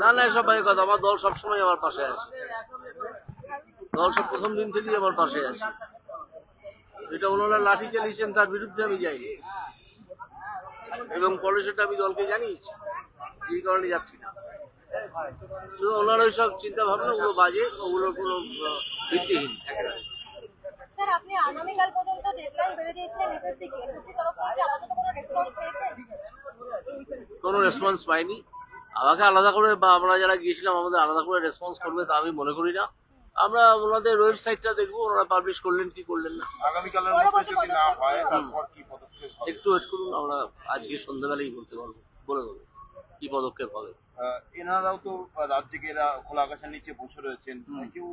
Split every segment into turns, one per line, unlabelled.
না না এসব ভাই কথা আমার দল সবসময় আমার পাশে আছে। দল সব প্রথম দিন থেকেই আমার পাশে আছে। এটা ওনারা লাঠি চালিয়েছেন তার বিরুদ্ধে আমি যাইনি। এবং পরে সেটা আমি দলকে জানিয়েছি এই কারণে যাচ্ছি না। তো ওনার ওই সব চিন্তা ভাবনা ওগুলো বাজে ওগুলোর কোনো ভিত্তিহীন
আপনি আগামীকাল পর্যন্ত ডেডলাইন বেঁধে দিয়েছিলেন এসএসসি কে। এসএসসি তরফ থেকে আপাতত কোনো রেসপন্স পেয়েছেন?
কোনো রেসপন্স পাইনি। আমাকে আলাদা করে বা আমরা যারা গিয়েছিলাম আমাদের আলাদা করে রেসপন্স করবে তা আমি মনে করি না। আমরা ওনাদের ওয়েবসাইটটা দেখব ওনারা পাবলিশ করলেন কি করলেন না।
আগামীকালের
পরবর্তী
মধ্যে যদি না
পদক্ষেপ
হয়
কি হবে?
তারপর কি পদক্ষেপ হবে?
একটু ওয়েট করুন আমরা আজকে সন্ধ্যাবেলায় বলতে পারব বলে দেবো কি পদক্ষেপ হবে।
এনারাও তো রাত থেকে এরা খোলা আকাশের নিচে বসে রয়েছেন। কেউ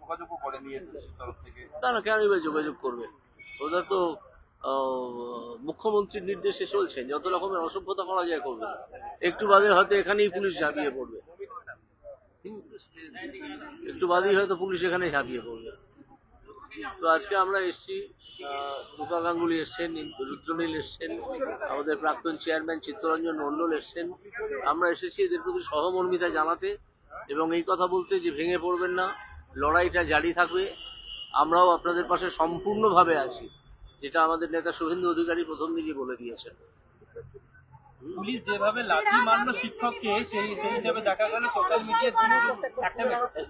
যোগাযোগও করেনি এসএসসির তরফ থেকে।
না না কেন এবার যোগাযোগ করবে? ওদের তো মুখ্যমন্ত্রীর নির্দেশে চলছেন যত রকমের অসভ্যতা করা যায় করবে। একটু বাদে হয়তো এখানেই পুলিশ ঝাঁপিয়ে পড়বে। একটু বাদেই হয়তো পুলিশ এখানে ঝাঁপিয়ে পড়বে। তো আজকে আমরা এসছি রূপা গাঙ্গুলি এসছেন রুদ্রনীল এসছেন, আমাদের প্রাক্তন চেয়ারম্যান চিত্তরঞ্জন মণ্ডল এসছেন। আমরা এসেছি এদের প্রতি সহমর্মিতা জানাতে এবং এই কথা বলতে যে ভেঙে পড়বেন না, লড়াইটা জারি থাকবে। আমরাও আপনাদের পাশে সম্পূর্ণভাবে আছি। যেটা আমাদের নেতা শুভেন্দু অধিকারী প্রথম দিকে বলে দিয়েছেন।
পুলিশ যেভাবে লাঠি মারলো শিক্ষককে সেই সেই হিসেবে দেখা গেল সোশ্যাল মিডিয়ায় একটা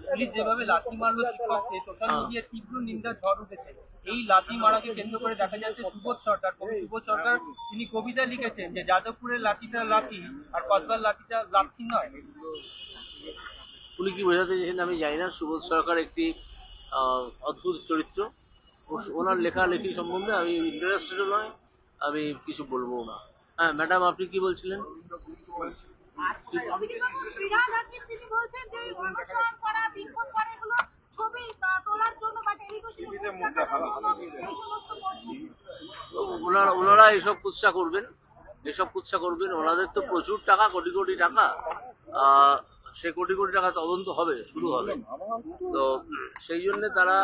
পুলিশ যেভাবে লাঠি মারলো শিক্ষককে সোশ্যাল। মিডিয়ায় তীব্র নিন্দা ঝড় উঠেছে। এই লাঠি মারাকে কেন্দ্র করে দেখা যাচ্ছে সুবোধ সরকার কবি সুবোধ সরকার তিনি কবিতা লিখেছেন যে যাদবপুরের লাঠিটা লাঠি আর কসবার লাঠিটা লাঠি নয়।
উনি কি বোঝাতে চেয়েছেন আমি জানি না। সুবোধ সরকার একটি আহ, অদ্ভুত চরিত্র। ওনার লেখালেখি সম্বন্ধে আমি ইন্টারেস্টেডও নয় আমি কিছু বলব না। হ্যাঁ ম্যাডাম আপনি কি বলছিলেন? ওনারা ওনারা এসব কুৎসা করবেন, এসব কুৎসা করবেন। ওনাদের তো প্রচুর টাকা, কোটি কোটি টাকা। সে কোটি কোটি টাকা তদন্ত হবে শুরু হবে। তো সেই জন্য তারা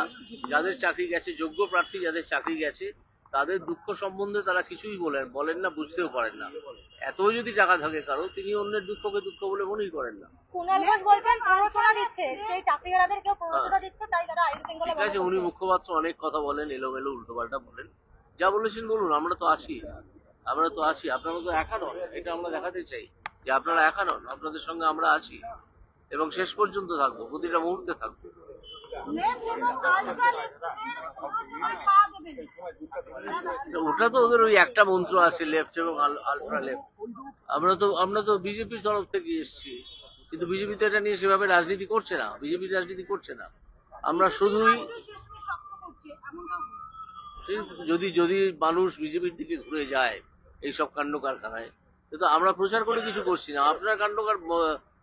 যাদের চাকরি গেছে যোগ্য প্রার্থী যাদের চাকরি গেছে তাদের দুঃখ সম্বন্ধে তারা কিছুই বলেন বলেন না বুঝতেও পারেন না। এতই যদি টাকা থাকে কারও তিনি অন্যের দুঃখকে দুঃখ বলে মনেই করেন না।
কুণাল ঘোষ বলছেন প্ররোচনা দিচ্ছে যে চাকরিহারাদের কেউ প্ররোচনা দিচ্ছে তাই তারা আইন শৃঙ্খলা
ঠিক আছে উনি মুখপাত্র অনেক কথা বলেন এলোমেলো উল্টোপাল্টা বলেন। যা বলেছেন বলুন আমরা তো আছি। আমরা তো আছি আপনারা তো একা নন এটা আমরা দেখাতে চাই। যে আপনারা একা নন, আপনাদের সঙ্গে আমরা আছি। এবং শেষ পর্যন্ত থাকব, প্রতিটা মুহূর্তে থাকব। ওটা তো ওদের ওই একটা মন্ত্র আছে লেফট এবং আলট্রা লেফট আমরা তো আমরা তো বিজেপির তরফ থেকে এসেছি। কিন্তু বিজেপি তো এটা নিয়ে সেভাবে রাজনীতি করছে না। বিজেপি রাজনীতি করছে না। আমরা শুধুই যদি যদি মানুষ বিজেপির দিকে ঘুরে যায়, এইসব কাণ্ড কারখানায় কিন্তু আমরা প্রচার করে কিছু করছি না। আপনার কাণ্ডকার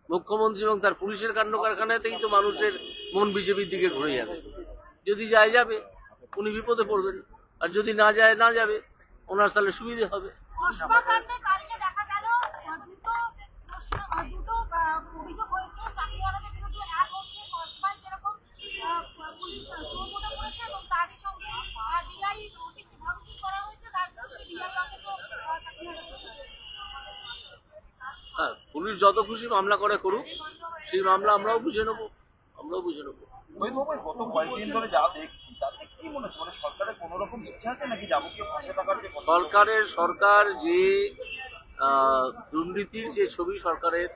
মুখ্যমন্ত্রী এবং তার পুলিশের কাণ্ড কারখানাতেই তো মানুষের মন বিজেপির দিকে ঘুরে যাবে। যদি যায় যাবে, উনি বিপদে পড়বেন। আর যদি না যায়, না যাবে, ওনার তাহলে সুবিধে হবে
পুষ্পাকাণ্ডে কালকে দেখা গেল আহ, দুটো প্রশ্ন আহ, দুটো আহ, অভিযোগ হয়েছে চাকরিহারাদের বিরুদ্ধে এক হচ্ছে কসবায় যেরকম আহ, পুলিশ সুমোটো করেছে এবং তারই সঙ্গে ডিআই নোটিশ ভাবুকি করা হয়েছে তার বিরুদ্ধে ডিআই অফিসও চাকরিহারাদের
হ্যাঁ পুলিশ যত খুশি মামলা করে করুক সেই মামলা আমরাও বুঝে নেব আমরাও বুঝে নেব।
ওই গত কয়েকদিন ধরে যা দেখছি তাতে কি মনে হচ্ছে মানে সরকারের কোনো রকম ইচ্ছা আছে নাকি যাবতীয় পাশে থাকার যে
সরকারের সরকার যে দুর্নীতির যে ছবি সরকারের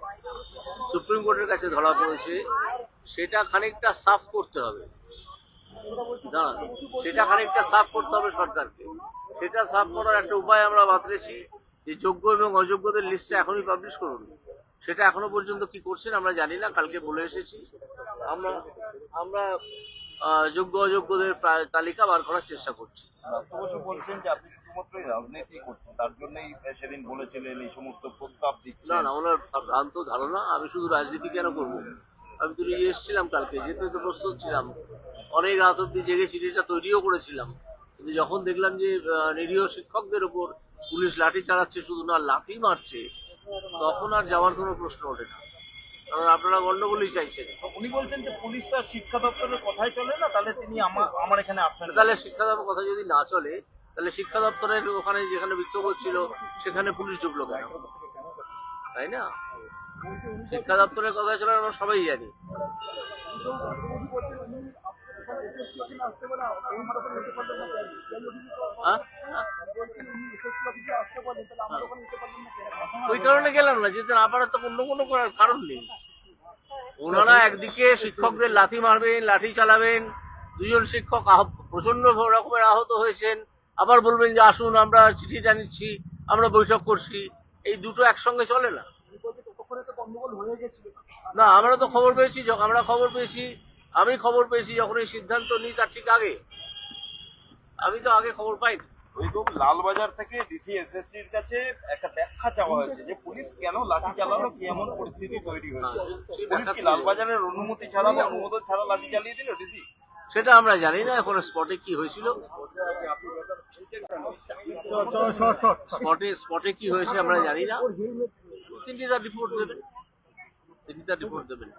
সুপ্রিম কোর্টের কাছে ধরা পড়েছে সেটা খানিকটা সাফ করতে হবে। না সেটা খানিকটা সাফ করতে হবে সরকারকে। সেটা সাফ করার একটা উপায় আমরা বাতরেছি যে যোগ্য এবং অযোগ্যদের লিস্টটা এখনই পাবলিশ করুন। সেটা এখনও পর্যন্ত কি করছেন আমরা জানি না কালকে বলে এসেছি। আমরা আমরা যোগ্য অযোগ্যদের তালিকা বার করার চেষ্টা করছি।
বসু বলছেন যে আপনি শুধুমাত্র রাজনীতি করছেন তার জন্যই সেদিন বলেছিলেন এই সমস্ত প্রস্তাব দিচ্ছেন।
না ওনার ভ্রান্ত ধারণা আমি শুধু রাজনীতি কেন করব? আমি তো নিজে এসেছিলাম কালকে যেতে তো প্রস্তুত ছিলাম। অনেক রাত অব্দি জেগে সিডিটা তৈরিও করেছিলাম। কিন্তু যখন দেখলাম যে নিরীহ শিক্ষকদের উপর পুলিশ লাঠি চালাচ্ছে শুধু না লাঠি মারছে তখন আর যাওয়ার কোনো প্রশ্ন ওঠে না। কারণ আপনারা গন্ডগোলই চাইছেন।
উনি বলছেন যে পুলিশ তো শিক্ষা দপ্তরের কথাই চলে না তাহলে তিনি আমার এখানে আসবেন
তাহলে শিক্ষা দপ্তর কথা যদি না চলে তাহলে শিক্ষা দপ্তরের ওখানে যেখানে বিক্ষোভ হচ্ছিল সেখানে পুলিশ ঢুকলো কেন? তাই না? শিক্ষা দপ্তরের কথা ছিল আমরা সবাই জানি? ওই কারণে গেলাম না যেতে না পারার তো অন্য কোনো করার কারণ নেই। ওনারা একদিকে শিক্ষকদের লাথি মারবেন লাঠি চালাবেন দুজন শিক্ষক প্রচণ্ড রকমের আহত হয়েছেন। আবার বলবেন যে আসুন আমরা চিঠি নিচ্ছি আমরা বৈঠক করছি। এই দুটো একসঙ্গে চলে না? না আমরা তো খবর পেয়েছি আমরা খবর পেয়েছি আমি খবর পেয়েছি যখন এই সিদ্ধান্ত নিই তার ঠিক আগে। আমি তো আগে খবর পাইনি।
ওইরকম লালবাজার থেকে ডিসি এসএসডির কাছে একটা ব্যাখ্যা চাওয়া হয়েছে যে পুলিশ কেন লাঠি চালালো কি এমন পরিস্থিতি তৈরি হয়েছে?
হ্যাঁ,
পুলিশ কি লালবাজারের অনুমতি ছাড়া বা অনুমোদন ছাড়া লাঠি চালিয়ে দিল ডিসি?
সেটা আমরা জানি না এখন স্পটে কি হয়েছিল। স্পটে স্পটে কি হয়েছে আমরা জানি না। তিনি তার রিপোর্ট দেবেন তিনি তার রিপোর্ট দেবেন